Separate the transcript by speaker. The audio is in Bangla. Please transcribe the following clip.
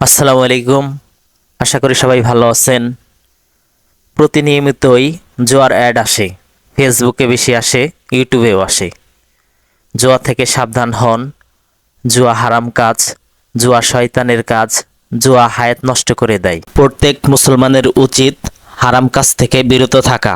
Speaker 1: আসসালামু আলাইকুম। আশা করি সবাই ভালো আছেন। প্রতিনিয়মিতই জোয়ার অ্যাড আসে, ফেসবুকে বেশি আসে, ইউটিউবেও আসে। জোয়া থেকে সাবধান হন, জুয়া হারাম কাজ, জুয়া শয়তানের কাজ, জুয়া হায়াত নষ্ট করে দেয়। প্রত্যেক মুসলমানের উচিত হারাম কাজ থেকে বিরত থাকা।